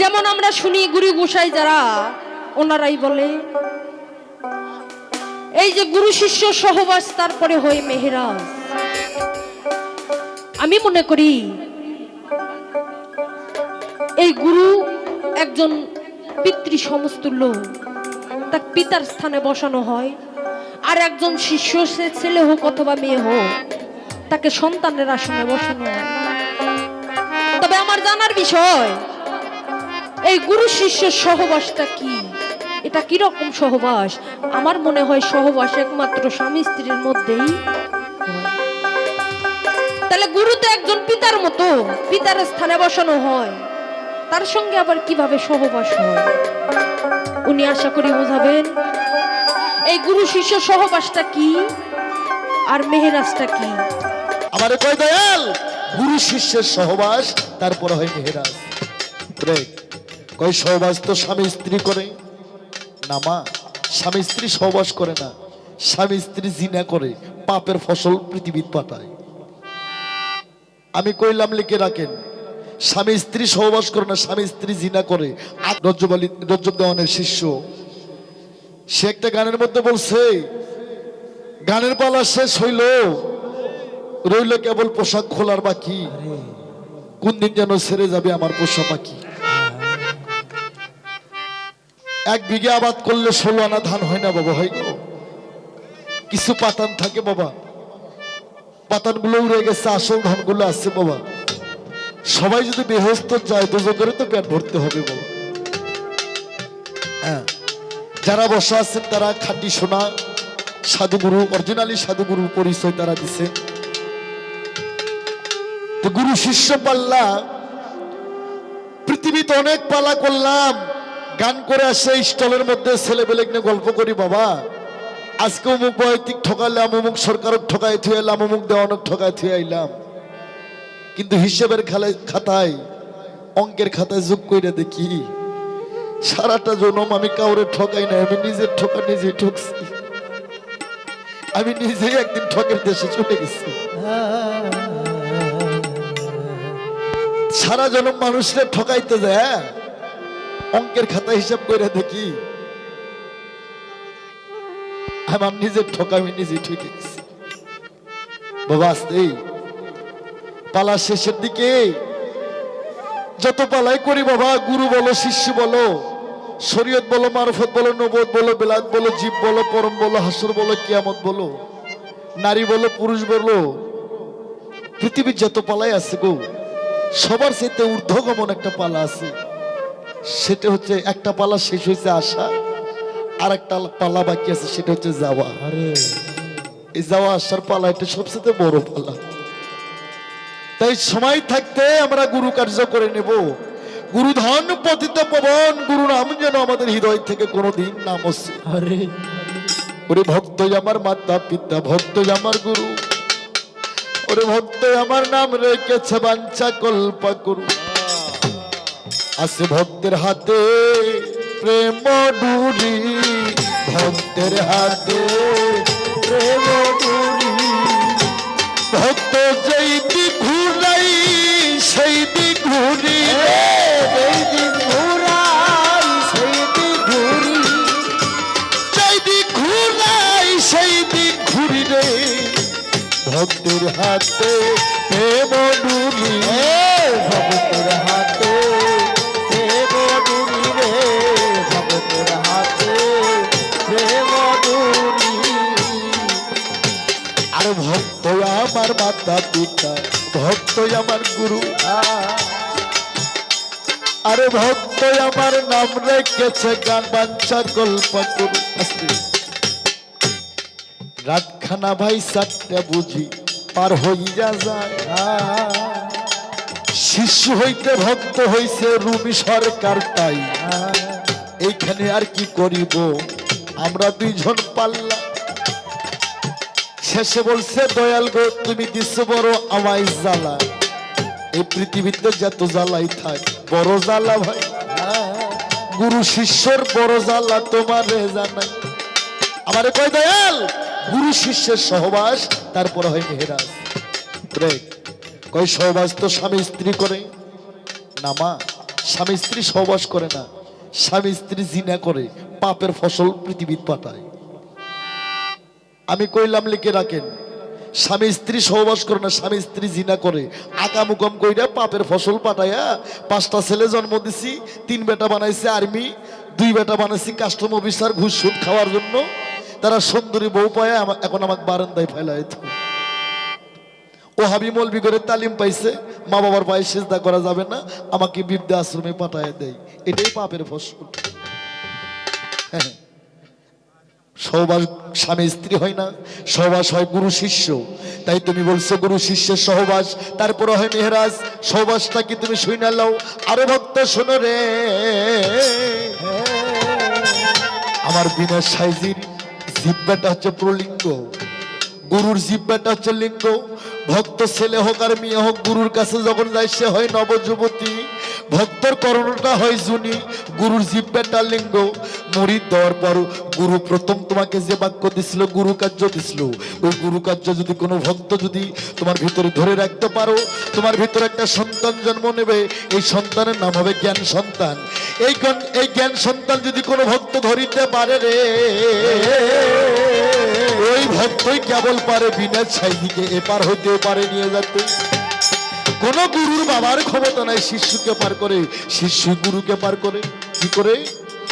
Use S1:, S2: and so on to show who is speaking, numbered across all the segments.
S1: যেমন আমরা শুনি গুরু গোসাই যারা, ওনারাই বলে, এই যে গুরু শিষ্য সহবাস, তারপরে হয় মেহেরাজ। আমি মনে করি, এই গুরু একজন পিতৃ সমস্তুল্য তার পিতার স্থানে বসানো হয়, আর একজন শিষ্য সে ছেলে হোক অথবা মেয়ে হোক, তাকে সন্তানের আসনে বসানো হয়। তবে আমার জানার বিষয় এই গুরু শিষ্যের সহবাসটা কি? এটা কীরকম সহবাস? আমার মনে হয় সহবাস একমাত্র স্বামী স্ত্রীর মধ্যেই তাহলে গুরু তো একজন পিতার মতো, পিতার স্থানে বসানো হয়। তার সঙ্গে আবার কীভাবে সহবাস হয়? উনি আশা করি বোঝাবেন। এই গুরু শিষ্য সহবাসটা কি? আর মেহেরাজটা কি?
S2: আমার কয় দয়াল, গুরু শিষ্যের সহবাস, তারপর হয় মেহেরাজ। কয়, সহবাস তো স্বামী স্ত্রী করে। না মা, স্বামী স্ত্রী সহবাস করে না। স্বামী স্ত্রী জিনা করে, পাপের ফসল পৃথিবীত পাঠায়। আমি কইলাম, লিখে রাখেন, স্বামী স্ত্রী সহবাস করে না, স্বামী স্ত্রী জিনা করে। রজ্জব দেওয়ানের শিষ্য, সে একটা গানের মধ্যে বলছে, গানের পালা শেষ হইল, রইল কেবল পোশাক খোলার বাকি। কোন দিন যেন ছেড়ে যাবে আমার পোষা পাখি এক বিঘে আবাদ করলে ষোলো আনা ধান হয় না বাবা, হয় কিছু পাতান থাকে বাবা। পাতানগুলো উড়ে গেছে, আসল ধানগুলো আছে বাবা। সবাই যদি বেহস্ত যায় দুজন করে তো পেট ভরতে হবে বাবা। হ্যাঁ যারা বসা আছেন, তারা খাঁটি সোনা, সাধুগুরু, অরিজিনালি সাধুগুরু পরিচয় তারা দিছে। গুরু শিষ্য পাল্লা, পৃথিবীতে অনেক পালা করলাম। গান করে আসে স্টলের মধ্যে ছেলে বেলে নিয়ে গল্প করি বাবা। আজকে অমুক বৈতিক ঠকালাম অমুক সরকারক ঠকাই থুয়ে এলাম অমুক দেওয়ানক ঠকাই থুয়ে আইলাম। কিন্তু হিসেবের খালে খাতায়, অঙ্কের খাতায় যোগ করে দেখি, সারাটা জনম আমি কাউরে ঠকাই না আমি নিজের ঠকা নিজেই ঠকছি। আমি নিজেই একদিন ঠকের দেশে চলে গেছি। সারা জনম মানুষরে ঠকাইতে যায় হ্যাঁ? অঙ্কের খাতা হিসাব করে দেখি। আমার নিজের ঠকা আমি নিজে ঠকে বাবা আসতেই পালা শেষের দিকে। যত পালাই করি বাবা, গুরু বলো, শিষ্য বলো, শরীয়ত বলো, মারফত বলো নবদ বলো বেলাত বলো, জীব বলো, পরম বলো, হাসর বলো, কিয়ামত বলো, নারী বলো, পুরুষ বলো, পৃথিবীর যত পালাই আছে গো, সবার সাথে ঊর্ধ্বগমন একটা পালা আছে। সেটা হচ্ছে একটা পালা শেষ হয়েছে আসা আর একটা পালা বাকি আছে সেটা হচ্ছে যাওয়া। এই যাওয়া আসার পালা এটা সবচেয়ে বড় পালা। তাই সময় থাকতে আমরা গুরু কার্য করে নেব। গুরু ধন পতিত পবন গুরু নাম যেন আমাদের হৃদয় থেকে কোনোদিন নাম ওরে ভক্ত আমার মাতা পিতা ভক্ত আমার গুরু। ওরে ভক্ত আমার নাম রেখেছে বাঞ্চা কল্পা করু। আছে ভক্তের হাতে, প্রেম ডুরি ভক্তের হাতে, প্রেম ডুরি ভক্ত যেই দিক ঘুরাই, সেই দিক ঘুরি। যেই দিক ঘুরাই, সেই দিক ঘুরি। যেই দিক ঘুরাই, সেই হাতে হাতে আমার মাতা পিতা, ভক্ত আমার গুরু। আরে ভক্ত আমার নাম রেখেছে গান বাঞ্চা গল্প করু। রাতখানা ভাই চারটা বুঝি, পার হইয়া যায়। শিশু হইতে ভক্ত হইছে রুমি সরকার তাই এইখানে আর কি করিব? আমরা দুইজন পাল্লা শেষে বলছে, দয়াল গো, তুমি দিচ্ছ বড় আমায় জ্বালা। এই পৃথিবীতে যত জ্বালাই থাক, বড় জ্বালা ভাই। গুরু শিষ্যর বড় জ্বালা তোমার জানাই। আমার কয় দয়াল? গুরু শিষ্যের সহবাস, তারপরে হয় মেহেরাজ। কয় সহবাস তো স্বামী স্ত্রী করে? না মা, স্বামী স্ত্রী সহবাস করে না। স্বামী স্ত্রী জিনা করে, পাপের ফসল পৃথিবীত পাঠায়। আমি কইলাম লিখে রাখেন, স্বামী স্ত্রী সহবাস করে না, স্বামী স্ত্রী জিনা করে। আকামুকাম কইরা পাপের ফসল পাঠাইয়া পাঁচটা ছেলে জন্ম দিছি, তিন বেটা বানাইছে আর্মি, দুই বেটা বানাইছি কাস্টম অফিসার ঘুষ সুদ খাওয়ার জন্য। তারা সুন্দরী বউ পায় এখন আমাকে বারান্দায় ফেলায় ও হাবি মলবি করে তালিম পাইছে, মা বাবার পায়ে সেজদা করা যাবে না, আমাকে বিদ্যা আশ্রমে পাঠায় দেয়। এটাই পাপের ফসল। হ্যাঁ। সহবাস স্বামী স্ত্রী হয় না, সহবাস হয় গুরু শিষ্য। তাই তুমি বলছো গুরু শিষ্যের সহবাস, তারপরে হয় মেহরাজ, সহবাসটা কি তুমি শুই না লও? আরও ভক্ত শোনো রে। আমার বিনা সাইজির জিব্বাটা হচ্ছে প্রলিঙ্গ। গুরুর জিব্বাটা হচ্ছে লিঙ্গ। ভক্ত ছেলে হোক আর মেয়ে হোক, গুরুর কাছে যখন যায় সে হয় নবযুবতী। ভক্তর করণটা হয় জুনি, গুরুর জিব্বাটা লিঙ্গ। মরিদ দেওয়ার পর, গুরু প্রথম তোমাকে যে বাক্য দিছিল, গুরু কার্য দিছিল। ওই গুরু কার্য যদি কোনো ভক্ত যদি তোমার ভিতরে ধরে রাখতে পারো, তোমার ভিতরে একটা সন্তান জন্ম নেবে। এই সন্তানের নাম হবে জ্ঞান সন্তান। এই এই জ্ঞান সন্তান যদি কোনো ভক্ত ধরিতে পারে রে, ওই ভক্তই কেবল পারে, বিনা ছাইদিকে এপার হইতেও পারে নিয়ে যেতে কোন গুরুর বাবার ক্ষমতা নাই, শিষ্যকে পার করে, শিষ্য গুরুকে পার করে, কি করে?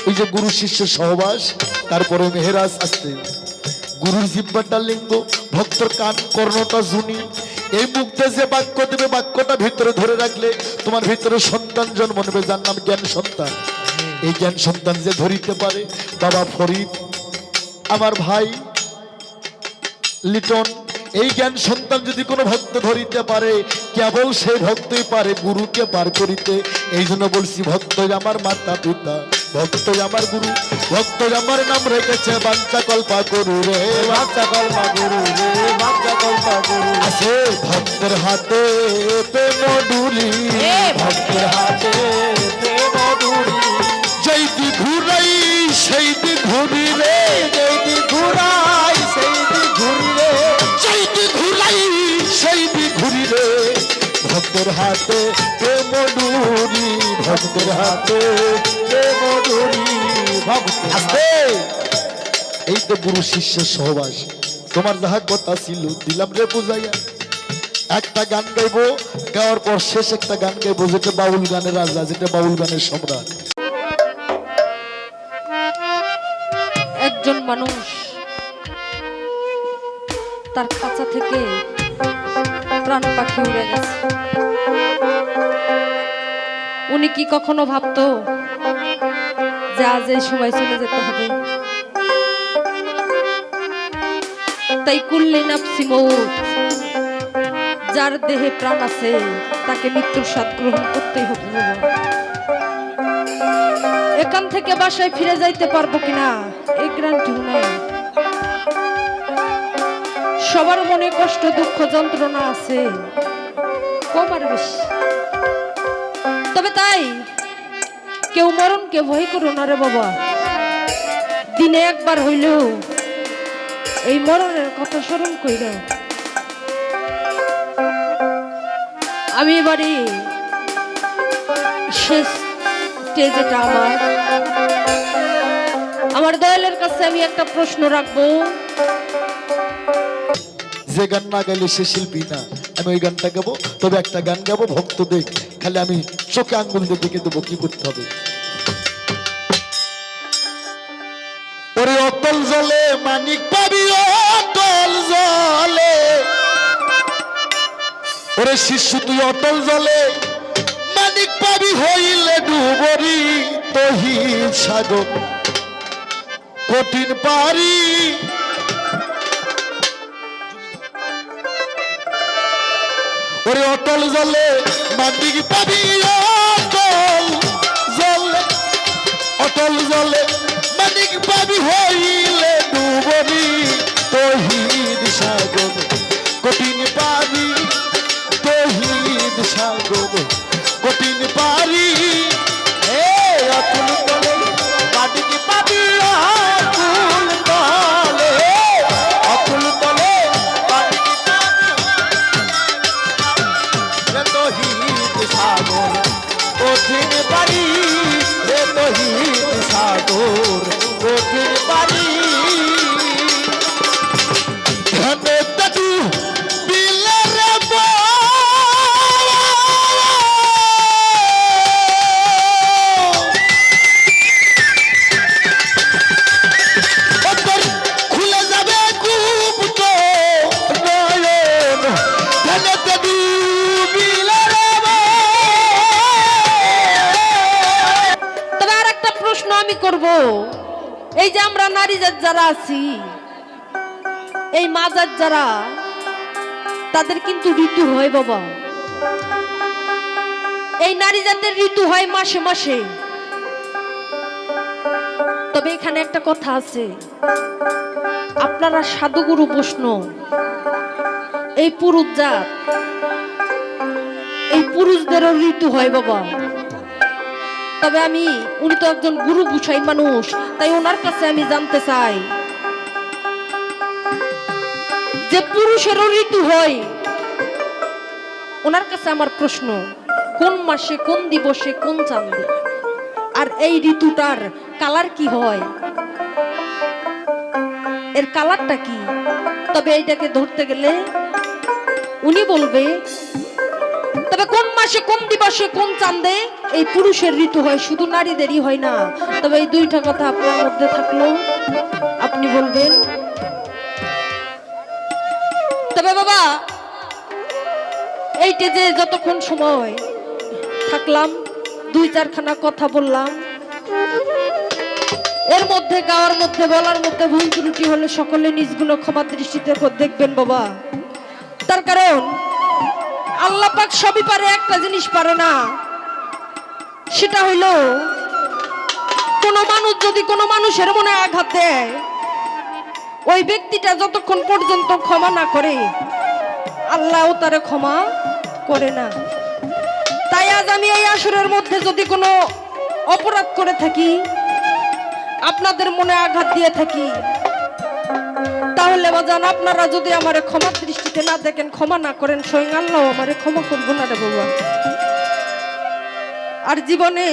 S2: ওই যে গুরু শিষ্য সহবাস, তারপরে মেহেরাজ আসতে গুরুর জিব্বাটা লিঙ্গ, ভক্তর কান, কর্ণটা জুনি। এই মুখতে যে বাক্য দেবে, বাক্যটা ভিতরে ধরে রাখলে তোমার ভিতরে সন্তান জন্ম নেবে, যার নাম জ্ঞান সন্তান। এই জ্ঞান সন্তান যে ধরিতে পারে, বাবা ফরিদ, আমার ভাই লিটন, এই জ্ঞান সন্তান যদি কোনো ভক্ত ধরিতে পারে কেবল সে ভক্তই পারে গুরুকে পার করিতে। এই জন্য বলছি ভক্তই আমার মাতা পিতা ভক্তই আমার গুরু ভক্তই আমার নাম রেখেছে বাচ্চা কল্পা গুরু রে। বাঞ্চা কল্পা করু রে বাঞ্চা কল্পা করু আছে ভক্তের হাতে প্রেম ডুলি। ভক্তের হাতে হাতে প্রেম ডুরি ভক্তের হাতে প্রেম ডুরি ভক্ত আসতে এই তো গুরু শিষ্য সহবাস। তোমার যাহা কথা ছিল, দিলাম রে বুঝাইয়া। একটা গান গাইবো, গাওয়ার পর শেষ একটা গান গাইবো, যেটা বাউল গানের রাজা, যেটা বাউল গানের সম্রাট।
S1: একজন মানুষ তার কাছা থেকে প্রাণ পাখি উড়ে গেছে। উনি কি কখনো ভাবতো যে আজ এই সময় চলে যেতে হবে? তাই কুল্লি নাফসি মৌত যার দেহে প্রাণ আছে, তাকে মৃত্যুর স্বাদ গ্রহণ করতেই হবে। এখান থেকে বাসায় ফিরে যাইতে পারব কিনা, এই গ্রান্টিও নাই সবার মনে কষ্ট, দুঃখ, যন্ত্রণা আছে। কম আর বেশি তবে তাই, কেউ মরণ মরণকে ভয় করো না রে বাবা। দিনে একবার হইলেও এই মরণের কথা স্মরণ কইর। আমি এবারে শেষ স্টেজেটা আমার। আমার দয়ালের কাছে আমি একটা প্রশ্ন রাখব।
S2: যে গান না গাইলে সে শিল্পী না। আমি ওই গানটা গাবো, তবে একটা গান গাবো ভক্ত দেখ খালি আমি চোখে আঙ্গুল দেখে দেবো, কি করতে হবে? ওরে অতল জলে মানিক পাবি, অতল জলে। ওরে শিশু, তুই অতল জলে মানিক পাবি, হইলে ডুবরি তহি সাগর। কঠিন পারি ওরে অটল জলে মান্দিক পাবি অটল জলে? অটল জলে মানিক পাবি হইলে ডুবি তহিদ সাগর
S1: প্রশ্ন আমি করব। এই যে আমরা নারী জাত যারা আছি, এই মাজার যারা, তাদের কিন্তু ঋতু হয় বাবা। এই নারী জাতের ঋতু হয় মাসে মাসে। তবে এখানে একটা কথা আছে, আপনারা সাধুগুরু বৈষ্ণব এই পুরুষ জাত, এই পুরুষদেরও ঋতু হয় বাবা। তবে আমি, উনি তো একজন গুরু বুঝাই মানুষ, তাই ওনার কাছে আমি জানতে চাই। যে পুরুষেরও ঋতু হয়, ওনার কাছে আমার প্রশ্ন, কোন মাসে, কোন দিবসে, কোন চাঁদে? আর এই ঋতুটার কালার কি হয়? এর কালারটা কি? তবে এইটাকে ধরতে গেলে উনি বলবে তবে কোন মাসে কোন দিবসে কোন চাঁদে এই পুরুষের ঋতু হয়? শুধু নারীদেরই হয় না। তবে এই দুইটা কথা আপনার মধ্যে থাকল। আপনি বলবেন? তবে বাবা, এইটা যে যতক্ষণ সময় থাকলাম, দুই চারখানা কথা বললাম, এর মধ্যে, গাওয়ার মধ্যে, বলার মধ্যে ভুল ত্রুটি হলে সকলে নিজ গুণ ক্ষমা দৃষ্টিতে দেখবেন বাবা। তার কারণ আল্লাহ পাক সবই পারে, একটা জিনিস পারে না। সেটা হইল কোন মানুষ যদি কোনো মানুষের মনে আঘাত দেয়, ওই ব্যক্তিটা যতক্ষণ পর্যন্ত ক্ষমা না করে আল্লাহও তারে ক্ষমা করে না। তাই আজ আমি এই আসরের মধ্যে যদি কোনো অপরাধ করে থাকি, আপনাদের মনে আঘাত দিয়ে থাকি তাহলে বাজান আপনারা যদি আমারে ক্ষমা দৃষ্টিতে না দেখেন, ক্ষমা না করেন, স্বয়ং আল্লাহ আমারে ক্ষমা করব না রে বাবা আর জীবনে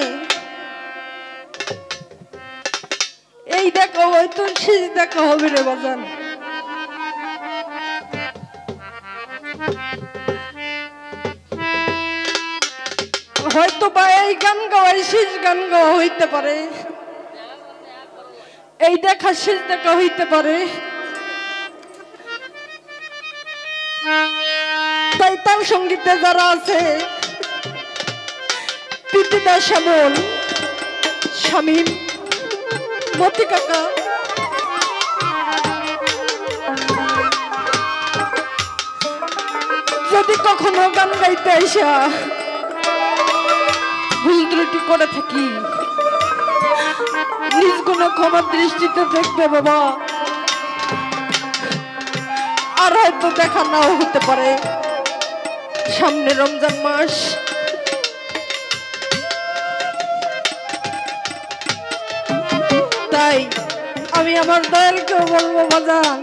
S1: এই দেখা হয়তো শেষ দেখা হবে রে বাজান। হয়তো বা এই গান গাওয়াই শেষ গান গাওয়া হইতে পারে। এই দেখা, শেষ দেখা হইতে পারে। তাই সঙ্গীতে যারা আছে প্রীতিদা শ্যামল, শামীম, মতি কাকা। যদি কখনো গান গাইতে আইসা, ভুল ত্রুটি করে থাকি। নিজ কোনো দৃষ্টিতে দেখবে বাবা। আর হয়তো দেখা নাও হতে পারে। সামনে রমজান মাস। তাই আমি আমার দয়ালকেও বলব, বাজান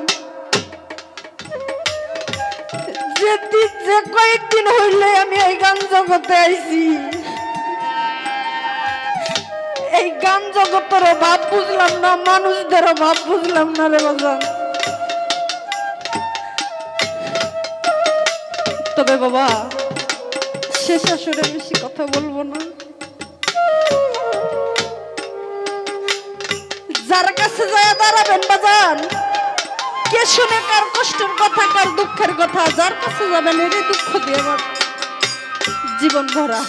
S1: যে দিন যে কয়েকদিন হইলে আমি এই গান জগতে আইছি। এই গান জগতের ভাব বুঝলাম না, মানুষদের ভাব বুঝলাম না রে বাজান। তবে বাবা শেষ আসরে বেশি কথা বলব না। যার কাছে যায় দাঁড়াবেন বাজান, কে শুনে কার কষ্টের কথা, কার দুঃখের কথা, যার কাছে যাবেন এরই দুঃখ দিয়ে আমার জীবন ভরা।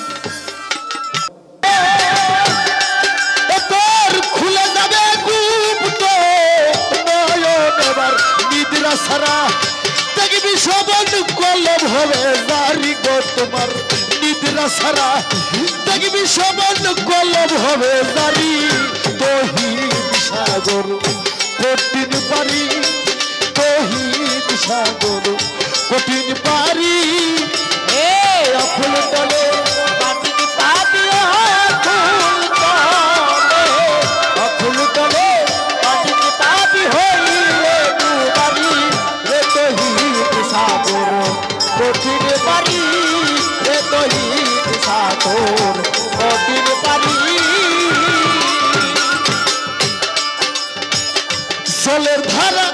S2: সারা দেখবি সবন কলম হবে জারি গো তোমার নিদ্রা সারা। দেখবি সবন কলম হবে জারি তহিদ সাগর, কঠিন পারি তহিদ সাগর, কঠিন পারি এ অফুল তলে লোহিত সাগর কঠিন জলের ধারা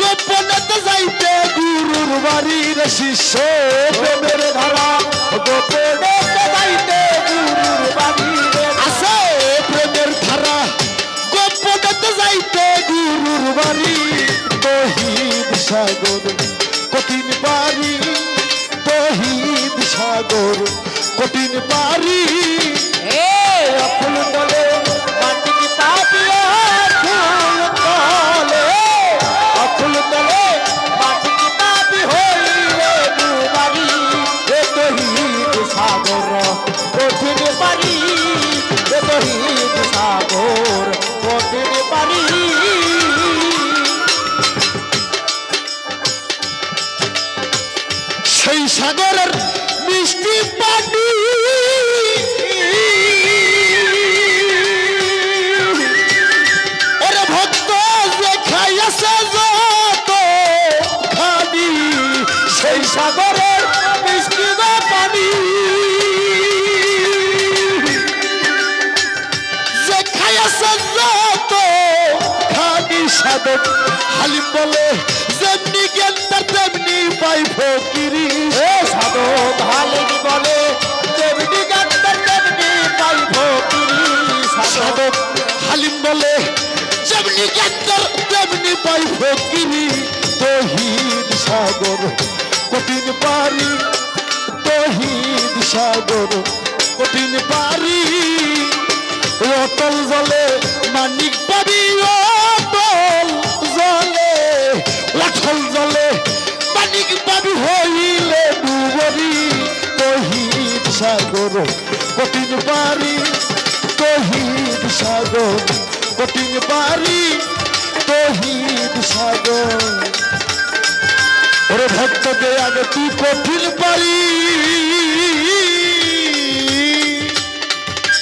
S2: গোপনেতে যাইতে গুরুর বাড়ির শিষ্য প্রেমের ধারা, গোপনেতে যাইতে গুরুর বাড়ির আছে প্রেমের ধারা, গোপনেতে যাইতে গুরুর বাড়ি তহিদ সাগর, কঠিন পারি তহিদ সাগর, কঠিন পারি সেই সাগরের মিষ্টি গো পানি। যে খাইয়াছে যত খানি সাধক হালিম বলে, যেমনি জ্ঞান, তার তেমনি পাই ফকিরি। সাধক হালিম বলে তেমনি জ্ঞান, তার তেমনি পাই ফকিরি। সাধক হালিম বলে, যেমনি জ্ঞান, তার তেমনি পাই ফকিরি। তহিদ সাগর কঠিন পারি তহিদ সাগর, কঠিন পারি অটল জলে মানিক পাবি অটল জলে অটল জলে মানিক পাবি হইলে ডুবরি তহিদ সাগর, কঠিন পারি তহিদ সাগর, কঠিন পারি তহিদ সাগর। ওরে ভক্তদের আগে তুই কঠিন পারি